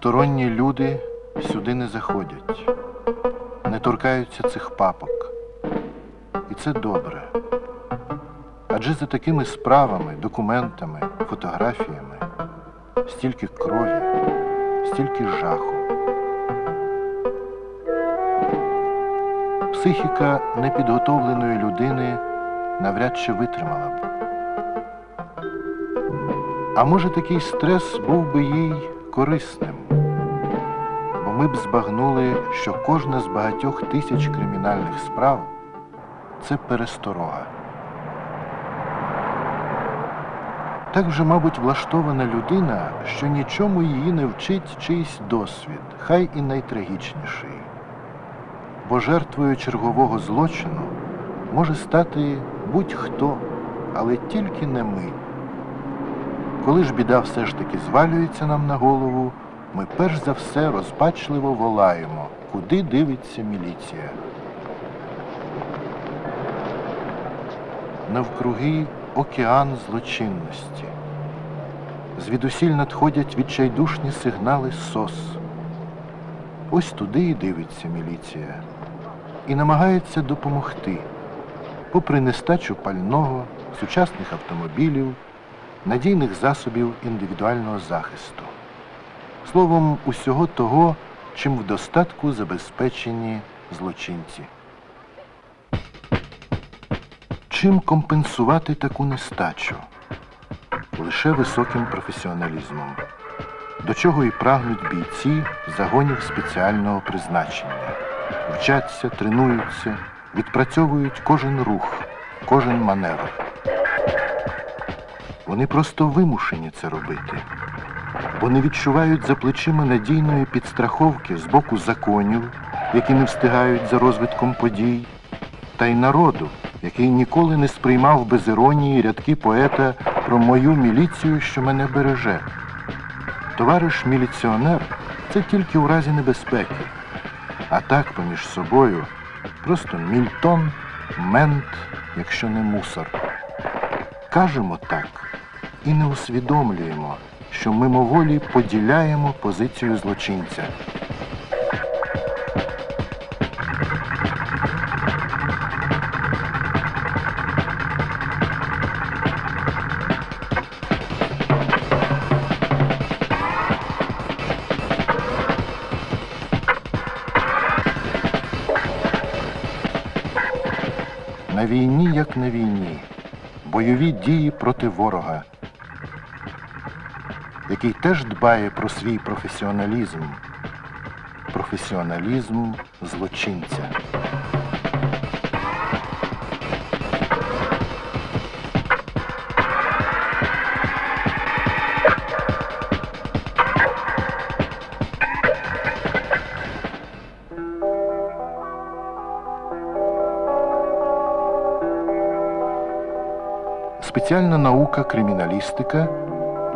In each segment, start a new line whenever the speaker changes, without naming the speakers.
Сторонні люди сюди не заходять, не торкаються цих папок. І це добре. Адже за такими справами, документами, фотографіями стільки крові, стільки жаху. Психіка непідготовленої людини навряд чи витримала б. А може такий стрес був би їй корисним, бо ми б збагнули, що кожна з багатьох тисяч кримінальних справ це пересторога. Так вже, мабуть, влаштована людина, що нічому її не вчить чийсь досвід, хай і найтрагічніший. Бо жертвою чергового злочину може стати будь-хто, але тільки не ми. Коли ж біда все ж таки звалюється нам на голову, ми перш за все розпачливо волаємо, куди дивиться міліція. Навкруги океан злочинності. Звідусіль надходять відчайдушні сигнали СОС. Ось туди і дивиться міліція і намагається допомогти, попри нестачу пального, сучасних автомобілів, надійних засобів індивідуального захисту. Словом, усього того, чим в достатку забезпечені злочинці. Чим компенсувати таку нестачу? Лише високим професіоналізмом, до чого і прагнуть бійці загонів спеціального призначення. Вчаться, тренуються, відпрацьовують кожен рух, кожен маневр. Вони просто вимушені це робити, бо не відчувають за плечима надійної підстраховки з боку законів, які не встигають за розвитком подій, та й народу, який ніколи не сприймав без іронії рядки поета про мою міліцію, що мене береже. Товариш міліціонер це тільки у разі небезпеки. А так поміж собою просто мільтон, мент, якщо не мусор. Кажемо так і не усвідомлюємо, що мимоволі поділяємо позицію злочинця. Як на війні, бойові дії проти ворога, який теж дбає про свій професіоналізм, професіоналізм злочинця. Спеціальна наука криміналістика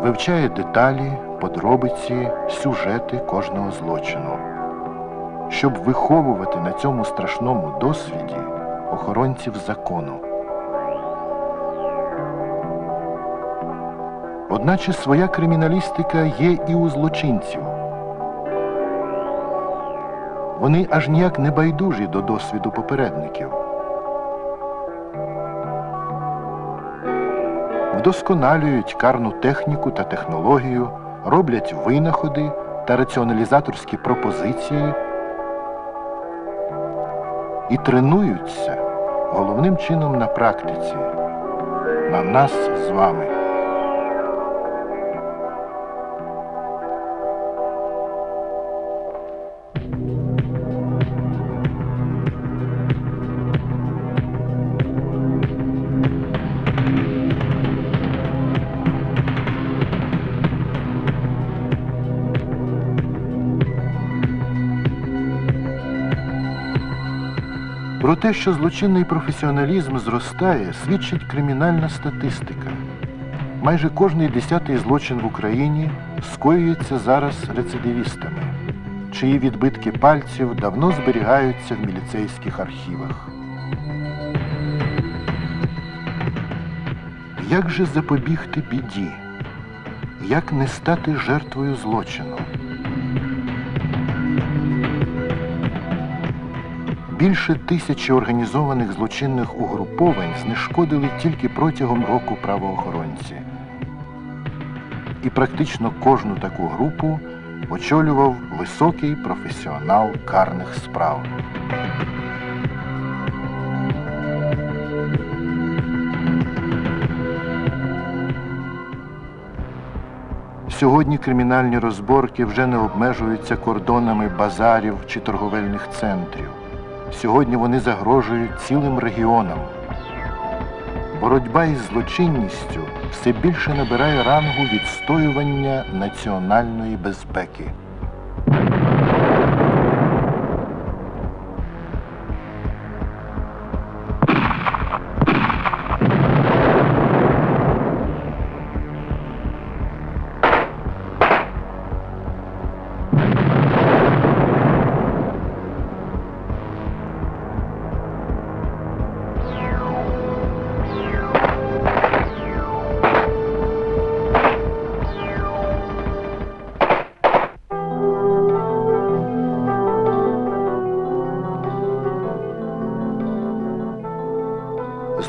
вивчає деталі, подробиці, сюжети кожного злочину, щоб виховувати на цьому страшному досвіді охоронців закону. Одначе своя криміналістика є і у злочинців. Вони аж ніяк не байдужі до досвіду попередників. Вдосконалюють карну техніку та технологію, роблять винаходи та раціоналізаторські пропозиції і тренуються головним чином на практиці, на нас з вами. Про те, що злочинний професіоналізм зростає, свідчить кримінальна статистика. Майже кожний десятий злочин в Україні скоюється зараз рецидивістами, чиї відбитки пальців давно зберігаються в міліцейських архівах. Як же запобігти біді? Як не стати жертвою злочину? Більше тисячі організованих злочинних угруповань знешкодили тільки протягом року правоохоронці. І практично кожну таку групу очолював високий професіонал карних справ. Сьогодні кримінальні розборки вже не обмежуються кордонами базарів чи торговельних центрів. Сьогодні вони загрожують цілим регіонам. Боротьба із злочинністю все більше набирає рангу відстоювання національної безпеки.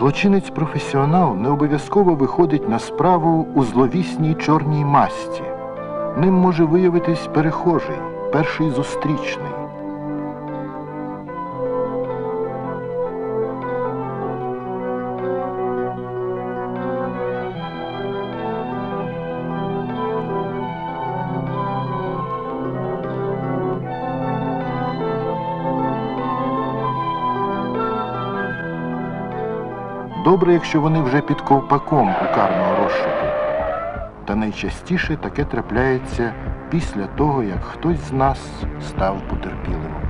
Злочинець професіонал не обов'язково виходить на справу у зловісній чорній масті. Ним може виявитись перехожий, перший зустрічний. Добре, якщо вони вже під ковпаком у карного розшуку. Та найчастіше таке трапляється після того, як хтось з нас став потерпілим.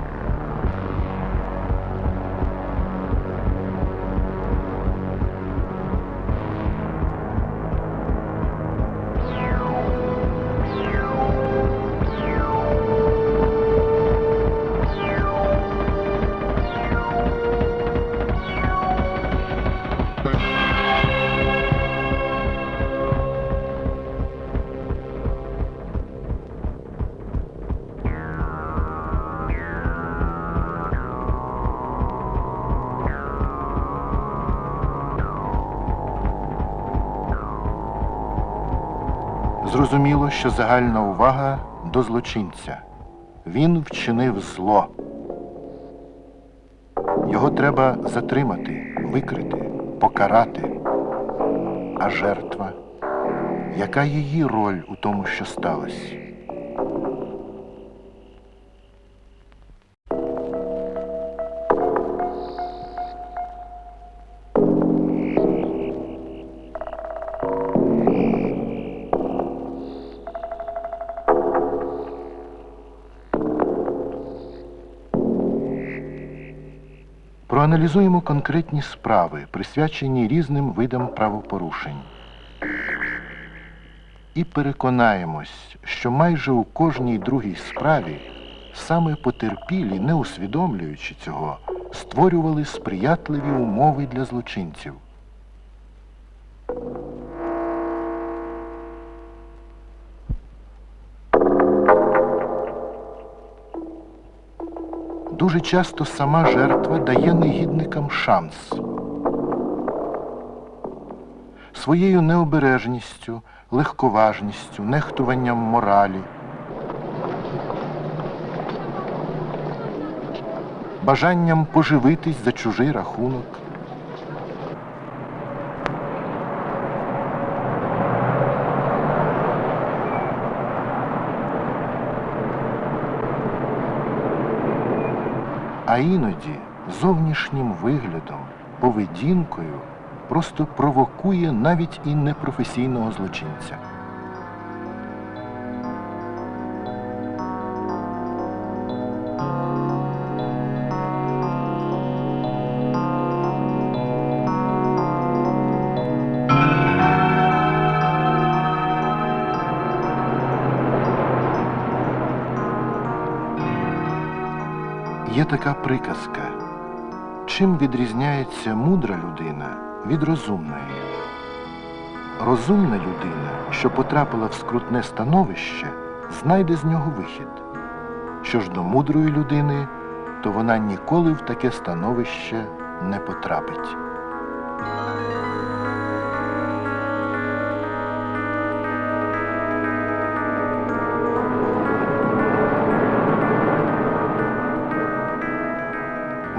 Зрозуміло, що загальна увага до злочинця. Він вчинив зло. Його треба затримати, викрити, покарати. А жертва? Яка її роль у тому, що сталося? Проаналізуємо конкретні справи, присвячені різним видам правопорушень. І переконаємось, що майже у кожній другій справі саме потерпілі, не усвідомлюючи цього, створювали сприятливі умови для злочинців. Дуже часто сама жертва дає негідникам шанс. Своєю необережністю, легковажністю, нехтуванням моралі, бажанням поживитись за чужий рахунок. А іноді зовнішнім виглядом, поведінкою просто провокує навіть і непрофесійного злочинця. Така приказка. Чим відрізняється мудра людина від розумної? Розумна людина, що потрапила в скрутне становище, знайде з нього вихід. Що ж до мудрої людини, то вона ніколи в таке становище не потрапить.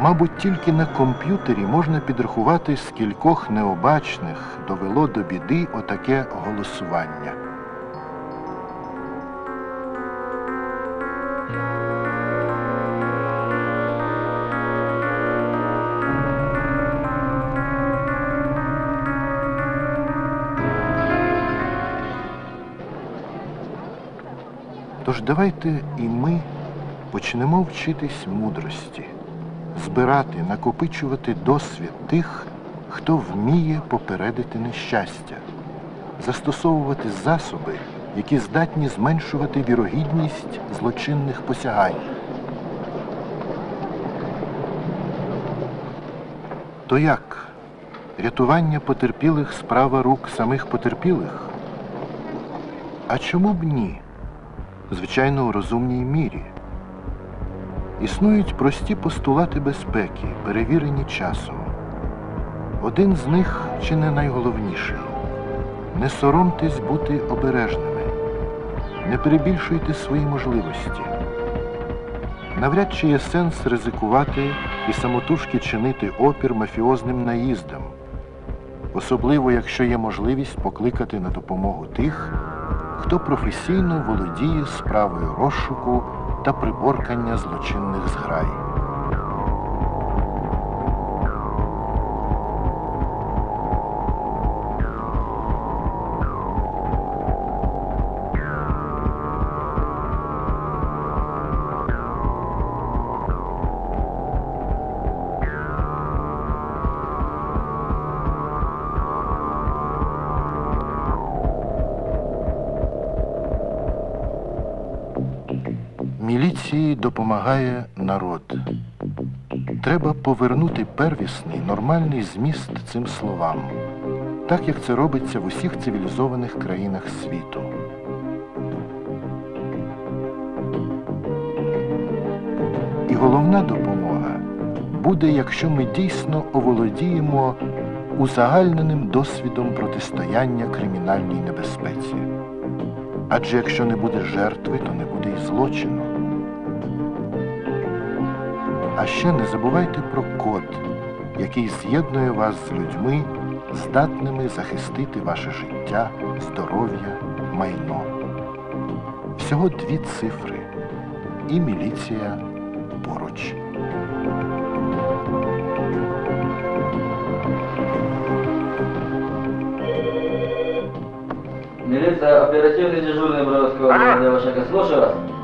Мабуть, тільки на комп'ютері можна підрахувати, скількох необачних довело до біди отаке голосування. Тож давайте і ми почнемо вчитись мудрості, збирати, накопичувати досвід тих, хто вміє попередити нещастя, застосовувати засоби, які здатні зменшувати вірогідність злочинних посягань. То як? Рятування потерпілих справа рук самих потерпілих? А чому б ні? Звичайно, у розумній мірі. Існують прості постулати безпеки, перевірені часом. Один з них чи не найголовніший. Не соромтесь бути обережними, не перебільшуйте свої можливості. Навряд чи є сенс ризикувати і самотужки чинити опір мафіозним наїздам, особливо якщо є можливість покликати на допомогу тих, хто професійно володіє справою розшуку та приборкання злочинних зграй. Допомагає народ. Треба повернути первісний нормальний зміст цим словам, так як це робиться в усіх цивілізованих країнах світу. І головна допомога буде, якщо ми дійсно оволодіємо узагальненим досвідом протистояння кримінальній небезпеці. Адже якщо не буде жертви, то не буде і злочину. А ще не забувайте про код, який з'єднує вас з людьми, здатними захистити ваше життя, здоров'я, майно. Всього дві цифри. І міліція поруч.
Милиция, оперативный дежурный
Алло.
управления Вашака. Слушаю вас.